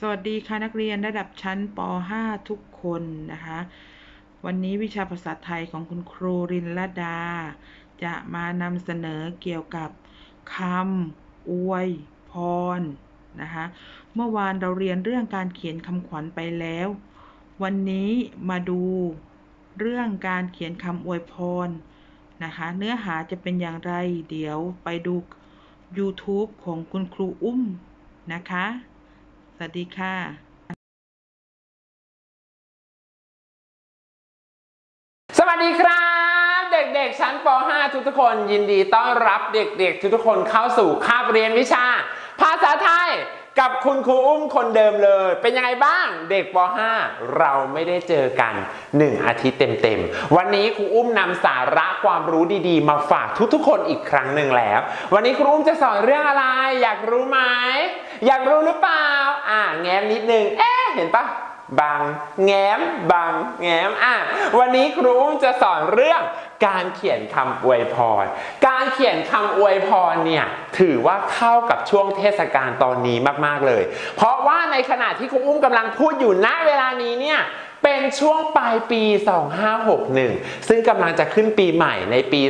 สวัสดีค่ะนักเรียนระดับชั้นป .5 ทุกคนนะคะ วันนี้วิชาภาษาไทยของคุณครูรินลดา จะมานำเสนอเกี่ยวกับคำอวยพรนะคะ เมื่อวานเราเรียนเรื่องการเขียนคำขวัญไปแล้ว วันนี้มาดูเรื่องการเขียนคำอวยพรนะคะ เนื้อหาจะเป็นอย่างไร เดี๋ยวไปดู YouTube ของคุณครูอุ้มนะคะ สวัสดีค่ะสวัสดีครับ เด็กๆ ชั้นป .5 ทุกๆคนยินดีต้อนรับเด็กๆ ทุกๆคนเข้าสู่คาบเรียนวิชา ภาษาไทยกับคุณครูอุ้มคนเดิมเลย เป็นยังไงบ้างเด็กป .5 เราไม่ได้เจอกัน 1 อาทิตย์เต็มๆ วันนี้ครูอุ้มนำสาระความรู้ดีๆ มาฝากทุกๆ คนอีกครั้งหนึ่งแล้ว วันนี้ครูอุ้มจะสอนเรื่องอะไร อยากรู้ไหม อยากรู้หรือเปล่า อ่า แง้มนิดนึง เอ๊ะ เห็นปะบางแง้มบางแง้มอะวันนี้ครูอุ้มจะสอนเรื่องการเขียนคำอวยพร การเขียนคำอวยพรเนี่ยถือว่าเข้ากับช่วงเทศกาลตอนนี้มากๆเลย เพราะว่าในขณะที่ครูอุ้มกำลังพูดอยู่ณเวลานี้เนี่ย เป็นช่วงปลายปี 2561 ซึ่งกำลังจะขึ้นปีใหม่ในปี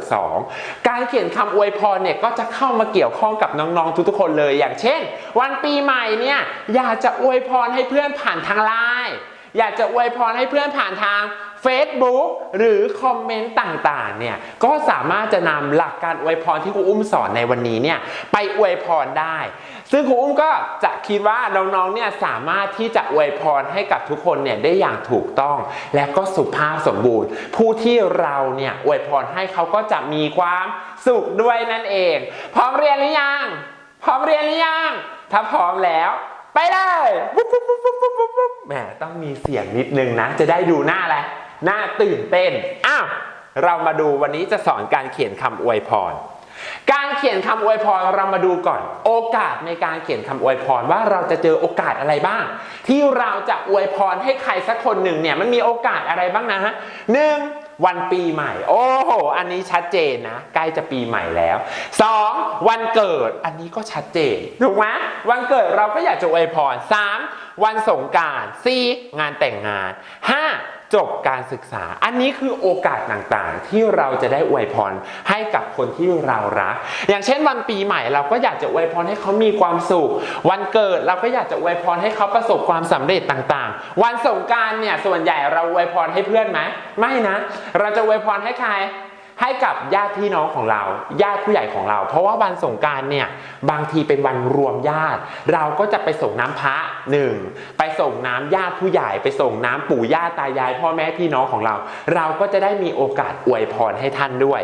2562 การเขียนคำอวยพรเนี่ยก็จะเข้ามาเกี่ยวข้องกับน้องๆทุกๆคนเลย อย่างเช่น วันปีใหม่เนี่ยอยากจะอวยพรให้เพื่อนผ่านทางไลน์อยากจะอวยพรให้เพื่อนผ่านทาง Facebook หรือคอมเมนต์ต่างๆเนี่ยก็สามารถจะนำหลักการอวยพรที่ครูอุ้มสอนในวันนี้เนี่ยไปอวยพรได้ ซึ่งครูอุ้มก็จะคิดว่าน้องๆเนี่ยสามารถที่จะอวยพรให้กับทุกคนเนี่ยได้อย่างถูกต้อง และก็สุภาพสมบูรณ์ ผู้ที่เราเนี่ยอวยพรให้เขาก็จะมีความสุขด้วยนั่นเอง พร้อมเรียนหรือยังพร้อมเรียนหรือยังถ้าพร้อมแล้วไปเลยแหมต้องมีเสียงนิดนึงนะ จะได้ดูหน้าอะไรห น้าตื่นเต้น อ้าว เรามาดูวันนี้จะสอนการเขียนคำอวยพร การเขียนคำอวยพรเรามาดูก่อน โอกาสในการเขียนคำอวยพรว่าเราจะเจอโอกาสอะไรบ้าง ที่เราจะอวยพรให้ใครสักคนหนึ่งเนี่ยมันมีโอกาสอะไรบ้างนะฮะหนึ่งวันปีใหม่ โอ้โห อันนี้ชัดเจนนะ ใกล้จะปีใหม่แล้ว 2. วันเกิดอันนี้ก็ชัดเจนถูกไหมวันเกิดเราก็อยากจะอวยพร 3. วันสงกราร 4. งานแต่งงาน 5. จบการศึกษา อันนี้คือโอกาสต่างๆ ที่เราจะได้อวยพรให้กับคนที่เรารัก อย่างเช่นวันปีใหม่เราก็อยากจะอวยพรให้เขามีความสุข วันเกิดเราก็อยากจะอวยพรให้เขาประสบความสำเร็จต่างๆ วันสงการเนี่ยส่วนใหญ่เราอวยพรให้เพื่อนไหมไม่นะ เราจะอวยพรให้ใคร ให้กับญาติพี่น้องของเราญาติผู้ใหญ่ของเรา เพราะว่าวันสงการเนี่ยบางทีเป็นวันรวมญาติ เราก็จะไปส่งน้ำพระหนึ่งไปส่งน้ำญาติผู้ใหญ่ ไปส่งน้ำปู่ย่าตายาย พ่อแม่พี่น้องของเรา เราก็จะได้มีโอกาสอวยพรให้ท่านด้วย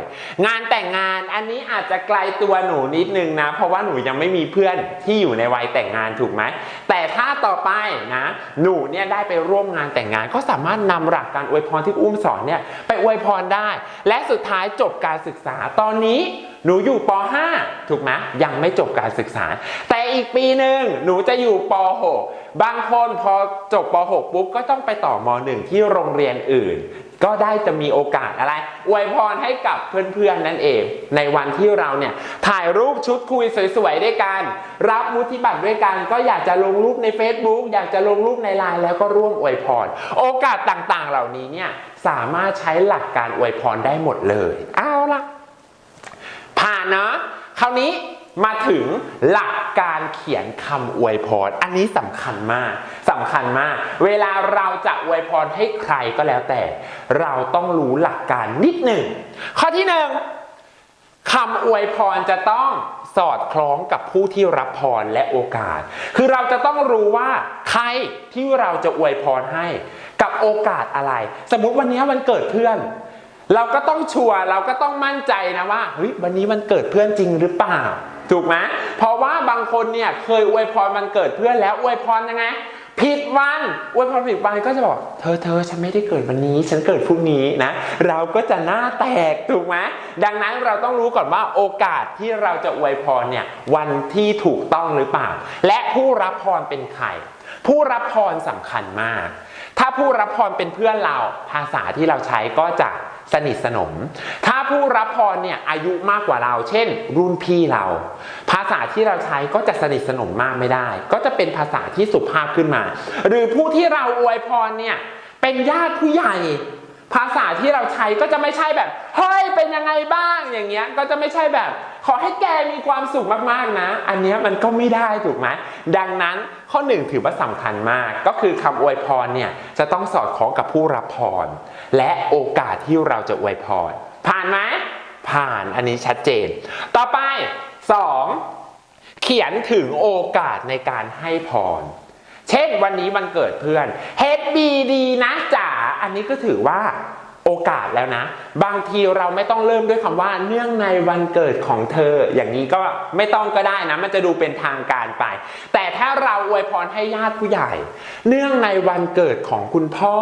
งานแต่งงานอันนี้อาจจะไกลตัวหนูนิดนึงนะเพราะว่าหนูยังไม่มีเพื่อนที่อยู่ในวัยแต่งงานถูกไหมแต่ถ้าต่อไปนะหนูเนี่ยได้ไปร่วมงานแต่งงานก็สามารถนำหลักการอวยพรที่อุ้มสอนเนี่ยไปอวยพรได้ และสุดท้ายจบการศึกษา ตอนนี้หนูอยู่ป .5 ถูกไหมยังไม่จบการศึกษา แต่อีกปีหนึ่งหนูจะอยู่ป .6 บางคนพอจบป .6 ปุ๊บก็ต้องไปต่อม .1 ที่โรงเรียนอื่น ก็ได้จะมีโอกาสอะไร อวยพรให้กับเพื่อนๆนั่นเอง ในวันที่เราเนี่ยถ่ายรูปชุดคุยสวยๆด้วยกัน รับมุทิบัตรด้วยกัน ก็อยากจะลงรูปใน Facebook อยากจะลงรูปในไลน์แล้วก็ร่วมอวยพร โอกาสต่างๆเหล่านี้เนี่ยสามารถใช้หลักการอวยพรได้หมดเลยเอาละผ่านเนาะคราวนี้มาถึงหลัก การเขียนคำอวยพร อันนี้สำคัญมากสำคัญมาก เวลาเราจะอวยพรให้ใครก็แล้วแต่ เราต้องรู้หลักการนิดหนึ่ง ข้อที่หนึ่งคำอวยพรจะต้องสอดคล้องกับผู้ที่รับพรและโอกาส คือเราจะต้องรู้ว่าใครที่เราจะอวยพรให้ กับโอกาสอะไร สมมุติวันนี้วันเกิดเพื่อน เราก็ต้องชัวร์เราก็ต้องมั่นใจนะว่าเฮ้ยวันนี้มันเกิดเพื่อนจริงหรือเปล่า ถูกไหมเพราะว่าบางคนเนี่ยเคยอวยพรมันเกิดเพื่อนแล้วอวยพรยังไงผิดวันอวยพรผิดวันก็จะบอก เธอเธอฉันไม่ได้เกิดวันนี้ ฉันเกิดพรุ่งนี้นะ เราก็จะหน้าแตกถูกไหมดังนั้นเราต้องรู้ก่อนว่าโอกาสที่เราจะอวยพรเนี่ยวันที่ถูกต้องหรือเปล่า และผู้รับพรเป็นใคร ผู้รับพรสำคัญมาก ถ้าผู้รับพรเป็นเพื่อนเราภาษาที่เราใช้ก็จะ สนิทสนม ถ้าผู้รับพรเนี่ยอายุมากกว่าเรา เช่น รุ่นพี่เรา ภาษาที่เราใช้ก็จะสนิทสนมมากไม่ได้ ก็จะเป็นภาษาที่สุภาพขึ้นมา หรือผู้ที่เราอวยพรเนี่ยเป็นญาติผู้ใหญ่ ภาษาที่เราใช้ก็จะไม่ใช่แบบเฮ้ยเป็นยังไงบ้างอย่างเงี้ยก็จะไม่ใช่แบบ ขอให้แกมีความสุขมากๆนะ อันนี้มันก็ไม่ได้ถูกไหมดังนั้นข้อหนึ่งถือว่าสำคัญมาก ก็คือคำอวยพรเนี่ยจะต้องสอดคล้องกับผู้รับพร และโอกาสที่เราจะอวยพร ผ่านไหมผ่านอันนี้ชัดเจน ต่อไปสองเขียนถึงโอกาสในการให้พร เช่นวันนี้วันเกิดเพื่อน HBD นะจ๋าอันนี้ก็ถือว่า โอกาสแล้วนะ บางทีเราไม่ต้องเริ่มด้วยคำว่าเนื่องในวันเกิดของเธอ อย่างนี้ก็ไม่ต้องก็ได้นะ มันจะดูเป็นทางการไป แต่ถ้าเราอวยพรให้ญาติผู้ใหญ่ เนื่องในวันเกิดของคุณพ่อ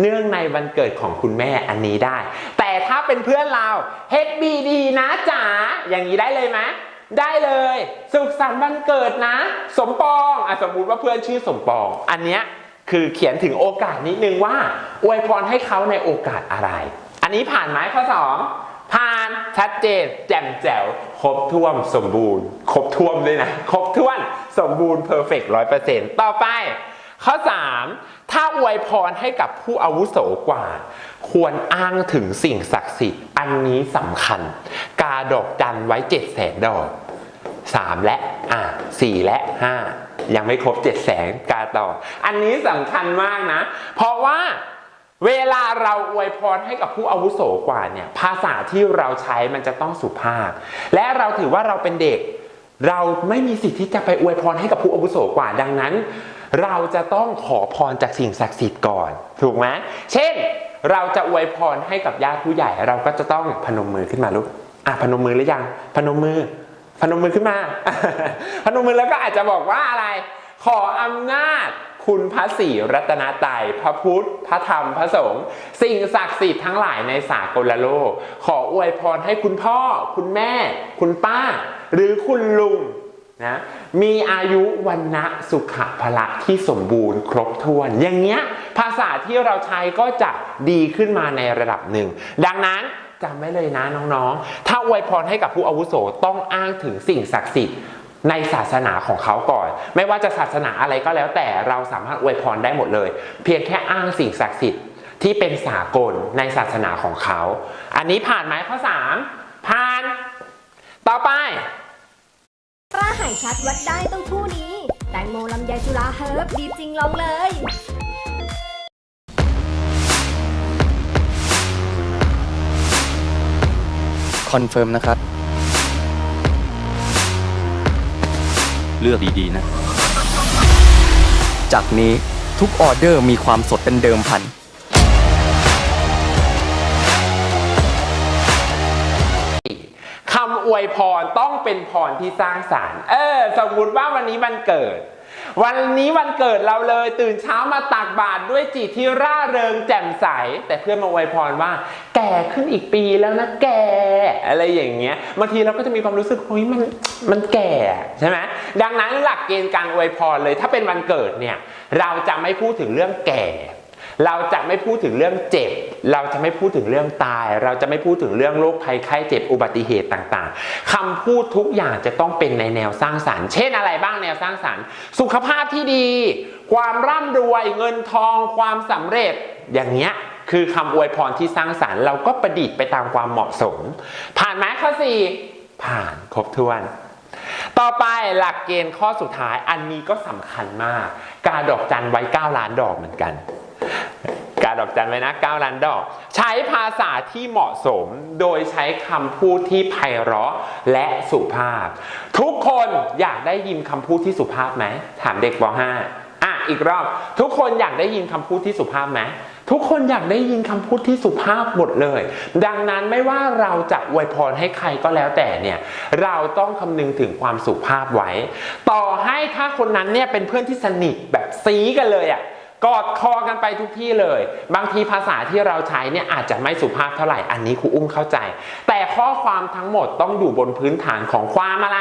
เนื่องในวันเกิดของคุณแม่อันนี้ได้ แต่ถ้าเป็นเพื่อนเรา HBD นะจ๋าอย่างนี้ได้เลยไหมได้เลย สุขสันต์วันเกิดนะ สมปองอะสมมุติว่าเพื่อนชื่อสมปอง อันเนี้ย คือเขียนถึงโอกาสนิดนึงว่า อวยพรให้เขาในโอกาสอะไร อันนี้ผ่านไหมข้อสองผ่านชัดเจน แจ่มแจ๋ว ครบถ้วนสมบูรณ์ ครบถ้วนด้วยนะ ครบถ้วนสมบูรณ์เพอร์เฟกต์ร้อยเปอร์เซ็นต์ต่อไป ข้อ 3 ถ้าอวยพรให้กับผู้อาวุโสกว่า ควรอ้างถึงสิ่งศักดิ์สิทธิ์ อันนี้สำคัญ กาดอกจันไว้เจ็ดแสนดอก 3 และอ่า4และ 5 ยังไม่ครบ7 0 0แสนกาต่อ อันนี้สำคัญมากนะ เพราะว่าเวลาเราอวยพรให้กับผู้อาวุโสกว่าเนี่ย ภาษาที่เราใช้มันจะต้องสุภาพ และเราถือว่าเราเป็นเด็ก เราไม่มีสิทธิ์ที่จะไปอวยพรให้กับผู้อาวุโสกว่าดังนั้น เราจะต้องขอพรจากสิ่งศักดิ์สิทธิ์ก่อน ถูกไหมเช่น เราจะอวยพรให้กับญาติผู้ใหญ่ เราก็จะต้องพนมมือขึ้นมาลูกอะพนมมือหรือยัง พนมมือ พนมมือขึ้นมา พนมมือแล้วก็อาจจะบอกว่าอะไร ขออำนาจคุณพระศรีรัตนตรัยพระพุทธ พระธรรม พระสงฆ์สิ่งศักดิ์สิทธิ์ทั้งหลายในสากลโลก ขออวยพรให้คุณพ่อ คุณแม่ คุณป้า หรือคุณลุงนะมีอายุวันนะสุขภละที่สมบูรณ์ครบถ้วน อย่างเงี้ยภาษาที่เราใช้ก็จะดีขึ้นมาในระดับหนึ่ง ดังนั้น จำไว้เลยนะน้องๆ ถ้าอวยพรให้กับผู้อาวุโสต้องอ้างถึงสิ่งศักดิ์สิทธิ์ในศาสนาของเขาก่อน ไม่ว่าจะศาสนาอะไรก็แล้วแต่เราสามารถอวยพรได้หมดเลย เพียงแค่อ้างสิ่งศักดิ์สิทธิ์ที่เป็นสากลในศาสนาของเขา อันนี้ผ่านไหมข้อ 3 ผ่าน ต่อไปกล้าหายชัดวัดได้ต้องคู่นี้ แตงโมลำไยจุฬาเฮิร์บดีจริงลองเลย คอนเฟิร์มนะครับ เลือกดีๆนะ จากนี้ทุกออเดอร์มีความสดเป็นเดิมพัน คำอวยพรต้องเป็นพรที่สร้างสารรค์ เออ สมมุติว่าวันนี้วันเกิด วันนี้วันเกิดเราเลยตื่นเช้ามาตักบาตรด้วยจิตที่ร่าเริงแจ่มใส แต่เพื่อนมาอวยพรว่า แก่ขึ้นอีกปีแล้วนะแก่อะไรอย่างเงี้ยบางทีเราก็จะมีความรู้สึกเฮ้ยมันมันแก่ใช่ไหมดังนั้นหลักเกณฑ์การอวยพรเลย ถ้าเป็นวันเกิดเนี่ยเราจะไม่พูดถึงเรื่องแก่ เราจะไม่พูดถึงเรื่องเจ็บ เราจะไม่พูดถึงเรื่องตาย เราจะไม่พูดถึงเรื่องโรคภัยไข้เจ็บอุบัติเหตุต่างๆคำพูดทุกอย่างจะต้องเป็นในแนวสร้างสารรค์ เช่นอะไรบ้างแนวสร้างสารรค์ สุขภาพที่ดี ความร่ำรวยเงินทอง ความสำเร็จอย่างเงี้ยคือคำอวยพรที่สร้างสารรค์เราก็ประดิษฐ์ไปตามความเหมาะสม ผ่านไหมข้อสี่ผ่านครบถ้วน ต่อไปหลักเกณฑ์ข้อสุดท้ายอันนี้ก็สำคัญมาก การดอกจันไว้ 9 ล้านดอกเหมือนกันาดอกจันไว้นะ9ล้านดอก ใช้ภาษาที่เหมาะสมโดยใช้คำพูดที่ไพเราะและสุภาพ ทุกคนอยากได้ยินคำพูดที่สุภาพไหมถามเด็กป .5 อะอีกรอบ ทุกคนอยากได้ยินคำพูดที่สุภาพไหมทุกคนอยากได้ยินคำพูดที่สุภาพหมดเลย ดังนั้นไม่ว่าเราจะอวยพรให้ใครก็แล้วแต่เนี่ยเราต้องคำนึงถึงความสุภาพไว้ ต่อให้ถ้าคนนั้นเนี่ยเป็นเพื่อนที่สนิทแบบซีกันเลยอะ กอดคอกันไปทุกที่เลย บางทีภาษาที่เราใช้เนี่ยอาจจะไม่สุภาพเท่าไหร่อันนี้ครูอุ้มเข้าใจ แต่ข้อความทั้งหมดต้องอยู่บนพื้นฐานของความอะไร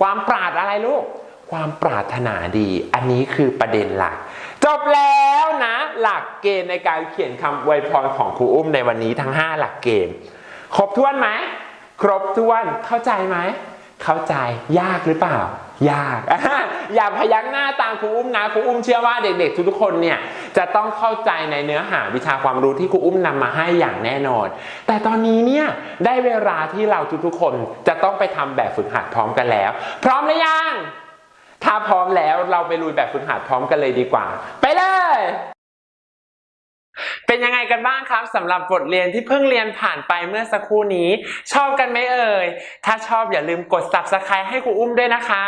ความปรารถอะไรลูก ความปรารถนาดี อันนี้คือประเด็นหลัก จบแล้วนะ หลักเกณฑ์ในการเขียนคำอวยพรของครูอุ้มในวันนี้ทั้ง 5 หลักเกณฑ์ครบถ้วนไหมครบถ้วนเข้าใจไหม เข้าใจยากหรือเปล่า ยาก อย่าพยักหน้าตามครูอุ้มนะครูอุ้มเชื่อว่าเด็กๆ ทุกๆคนเนี่ยจะต้องเข้าใจในเนื้อหาวิชาความรู้ที่ครูอุ้มนำมาให้อย่างแน่นอน แต่ตอนนี้เนี่ยได้เวลาที่เราทุกๆคนจะต้องไปทำแบบฝึกหัดพร้อมกันแล้ว พร้อมหรือยังถ้าพร้อมแล้วเราไปลุยแบบฝึกหัดพร้อมกันเลยดีกว่า ไปเลย เป็นยังไงกันบ้างครับสำหรับบทเรียนที่เพิ่งเรียนผ่านไปเมื่อสักครู่นี้ ชอบกันไหมเอ่ย ถ้าชอบอย่าลืมกด subscribe ให้ครูอุ้มด้วยนะคะ